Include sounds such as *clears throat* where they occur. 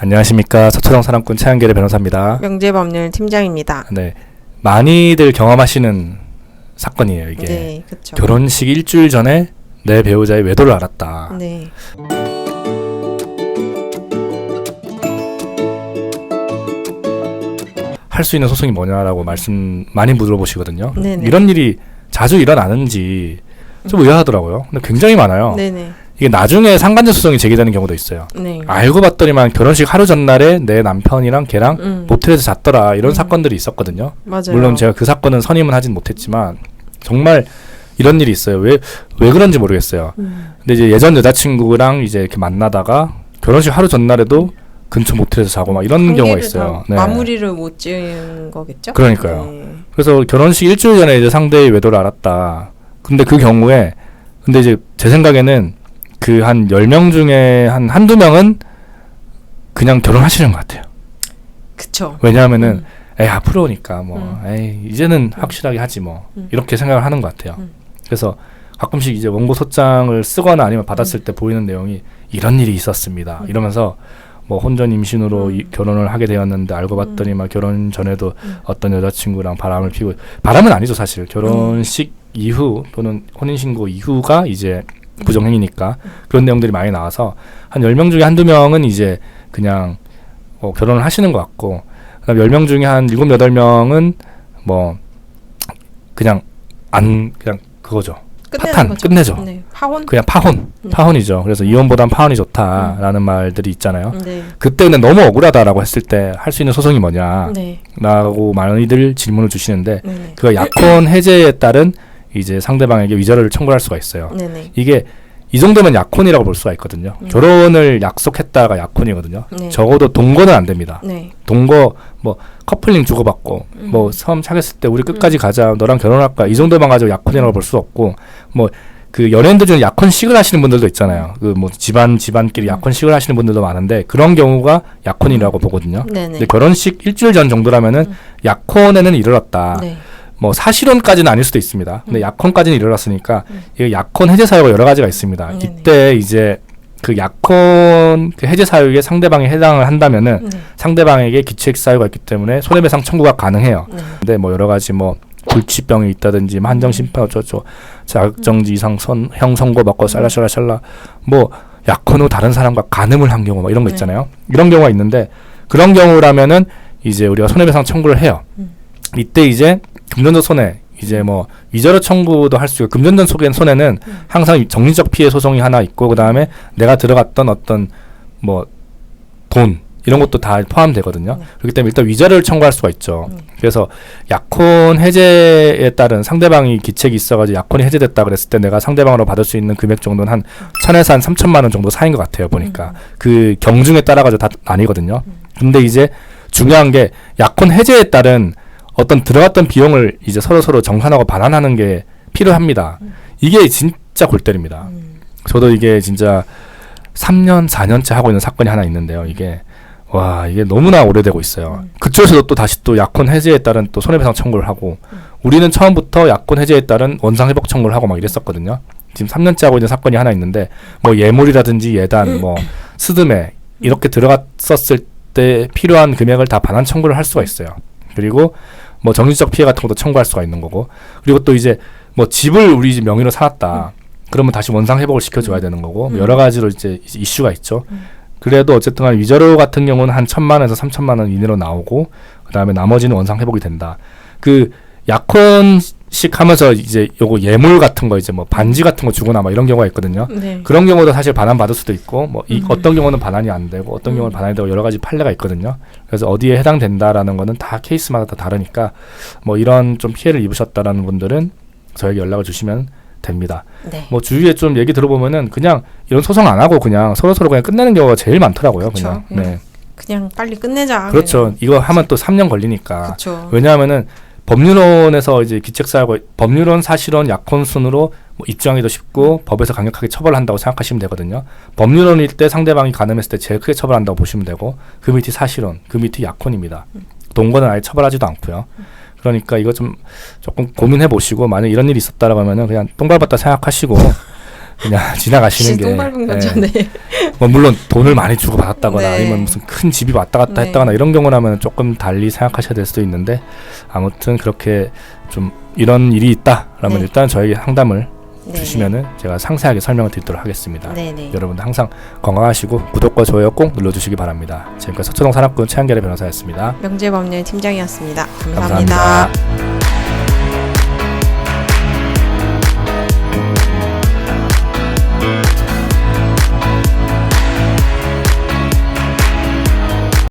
안녕하십니까 서초동 사랑꾼 최한결의 변호사입니다. 명재법률 팀장입니다. 네, 많이들 경험하시는 사건이에요 이게 네, 그렇죠. 결혼식 일주일 전에 내 배우자의 외도를 알았다. 네, 할 수 있는 소송이 뭐냐라고 말씀 많이 물어보시거든요. 네네. 이런 일이 자주 일어나는지 좀 의아하더라고요. 근데 굉장히 많아요. 네네, 이게 나중에 상간제 소송이 제기되는 경우도 있어요. 네. 알고 봤더니만 결혼식 하루 전날에 내 남편이랑 걔랑 음, 모텔에서 잤더라 이런 음. 사건들이 있었거든요. 맞아요. 물론 제가 그 사건은 선임은 하진 못했지만 정말 이런 일이 있어요. 왜 왜 그런지 모르겠어요. 음, 근데 이제 예전 여자친구랑 이제 이렇게 만나다가 결혼식 하루 전날에도 근처 모텔에서 자고 막 이런 경우가 있어요. 다 마무리를 못 지은 거겠죠? 그러니까요. 네. 그래서 결혼식 일주일 전에 이제 상대의 외도를 알았다. 근데 그 경우에 근데 이제 제 생각에는 그 한 10명 중에 한 한두 명은 그냥 결혼하시는 것 같아요. 그쵸. 왜냐하면은 음, 에이 앞으로니까 뭐 음. 에이 이제는 확실하게 하지 뭐 음. 이렇게 생각을 하는 것 같아요. 음. 그래서 가끔씩 이제 원고 소장을 쓰거나 아니면 받았을 때 보이는 내용이 이런 일이 있었습니다. 음. 이러면서 뭐 혼전 임신으로 음. 이- 결혼을 하게 되었는데 알고 봤더니 막 결혼 전에도 음. 어떤 여자친구랑 바람을 피고 바람은 아니죠 사실 결혼식 이후 또는 혼인 신고 이후가 이제 부정행위니까 그런 내용들이 많이 나와서 한 10명 중에 한두 명은 이제 그냥 어, 결혼을 하시는 것 같고 그다음 10명 중에 한 7, 8명은 뭐 그냥 안 그냥 그거죠. 파탄, 거죠. 끝내죠. 네, 파혼. 그냥 파혼. 음. 파혼이죠. 그래서 이혼보단 파혼이 좋다라는 말들이 있잖아요. 네, 그때는 너무 억울하다라고 했을 때 할 수 있는 소송이 뭐냐? 네, 라고 많이들 질문을 주시는데 네, 네, 그 약혼 해제에 따른 이제 상대방에게 위자료를 청구할 수가 있어요. 네, 네. 이게 이 정도면 약혼이라고 볼 수가 있거든요. 음. 결혼을 약속했다가 약혼이거든요. 네. 적어도 동거는 안 됩니다. 네, 동거 뭐 커플링 주고받고 음. 뭐 처음 사귀었을 때 우리 끝까지 가자 너랑 결혼할까 이 정도만 가지고 약혼이라고 볼 수 없고 뭐 그 연예인들 중에 약혼식을 하시는 분들도 있잖아요. 그 뭐 집안 집안끼리 음. 약혼식을 하시는 분들도 많은데 그런 경우가 약혼이라고 보거든요. 네, 네. 근데 결혼식 일주일 전 정도라면은 음. 약혼에는 이르렀다. 네, 뭐 사실혼까지는 아닐 수도 있습니다. 근데 음. 약혼까지는 이르렀으니까 음. 이 약혼 해제 사유가 여러 가지가 있습니다. 네네. 이때 이제 그 약혼 그 해제 사유에 상대방이 해당을 한다면은 네, 상대방에게 기책 사유가 있기 때문에 손해배상 청구가 가능해요. 네. 근데 뭐 여러 가지 뭐 불치병이 있다든지 뭐 한정 심판 어쩌고 자격정지 이상 선, 형 선고 받고 샬라샬라샬라 뭐 약혼 후 다른 사람과 간음을 한 경우 뭐 이런 거 네. 있잖아요. 이런 경우가 있는데 그런 경우라면은 이제 우리가 손해배상 청구를 해요. 음. 이때 이제 금전적 손해 이제 뭐 위자료 청구도 할 수 있고 금전적 손해 손해는 음. 항상 정신적 피해 소송이 하나 있고 그다음에 내가 들어갔던 어떤 뭐 돈 이런 것도 다 포함되거든요. 네. 그렇기 때문에 일단 위자료를 청구할 수가 있죠. 네. 그래서 약혼 해제에 따른 상대방이 기책이 있어가지고 약혼이 해제됐다 그랬을 때 내가 상대방으로 받을 수 있는 금액 정도는 한 천에서 한 삼천만 원 정도 사인 것 같아요. 보니까 음. 그 경중에 따라가지고 다 아니거든요. 음. 근데 이제 중요한 게 약혼 해제에 따른 어떤 들어갔던 비용을 이제 서로 서로 정산하고 반환하는 게 필요합니다. 음. 이게 진짜 골 때립니다. 음, 저도 이게 진짜 3년, 4년째 하고 있는 사건이 하나 있는데요. 이게 와 이게 너무나 오래되고 있어요. 음. 그쪽에서도 또 다시 또 약혼 해제에 따른 또 손해배상 청구를 하고 음. 우리는 처음부터 약혼 해제에 따른 원상 회복 청구를 하고 막 이랬었거든요. 지금 3년째 하고 있는 사건이 하나 있는데 뭐 예물이라든지 예단, 뭐 *clears throat* 스드메 이렇게 들어갔었을 때 필요한 금액을 다 반환 청구를 할 수가 있어요. 그리고 뭐 정신적 피해 같은 것도 청구할 수가 있는 거고 그리고 또 이제 뭐 집을 우리 집 명의로 사놨다. 그러면 다시 원상 회복을 시켜줘야 되는 거고 뭐 음. 여러 가지로 이제 이제 이슈가 있죠. 음. 그래도 어쨌든 간 위자료 같은 경우는 한 천만 원에서 삼천만 원 이내로 나오고 그다음에 나머지는 원상 회복이 된다. 그 약혼 식 하면서 이제 요거 예물 같은 거 이제 뭐 반지 같은 거 주거나 막 이런 경우가 있거든요. 네. 그런 경우도 사실 반환 받을 수도 있고 뭐 이 음. 어떤 경우는 반환이 안 되고 어떤 경우는 음. 반환이 되고 여러 가지 판례가 있거든요. 그래서 어디에 해당된다라는 거는 다 케이스마다 다 다르니까 뭐 이런 좀 피해를 입으셨다라는 분들은 저에게 연락을 주시면 됩니다. 네. 뭐 주위에 좀 얘기 들어보면은 그냥 이런 소송 안 하고 그냥 서로 서로 그냥 끝내는 경우가 제일 많더라고요. 그쵸. 그냥. 음. 네. 그냥 빨리 끝내자. 그렇죠. 이거 하면 또 3년 걸리니까. 그렇죠. 왜냐하면은 법률원에서 이제 기책사유가 법률원 사실원 약혼 순으로 뭐 입증하기도 쉽고 법에서 강력하게 처벌한다고 생각하시면 되거든요. 법률원일 때 상대방이 가늠했을 때 제일 크게 처벌한다고 보시면 되고 그 밑이 사실원, 그 밑이 약혼입니다. 동거는 아예 처벌하지도 않고요. 그러니까 이거 좀 조금 고민해 보시고 만약 이런 일이 있었다라고 하면은 그냥 똥 밟았다 생각하시고 그냥 지나가시는 똥게 밟은 예. *laughs* 네. 뭐 물론 돈을 많이 주고 받았다거나 네. 아니면 무슨 큰 집이 왔다 갔다 네. 했다거나 이런 경우라면 조금 달리 생각하셔야 될 수도 있는데 아무튼 그렇게 좀 이런 일이 있다라면 네. 일단 저에게 상담을 네. 주시면은 제가 상세하게 설명을 드리도록 하겠습니다. 네네. 여러분들 항상 건강하시고 구독과 좋아요 꼭 눌러주시기 바랍니다. 지금까지 서초동 산업군 최한결의 변호사였습니다. 명재법률 팀장이었습니다 감사합니다. 감사합니다.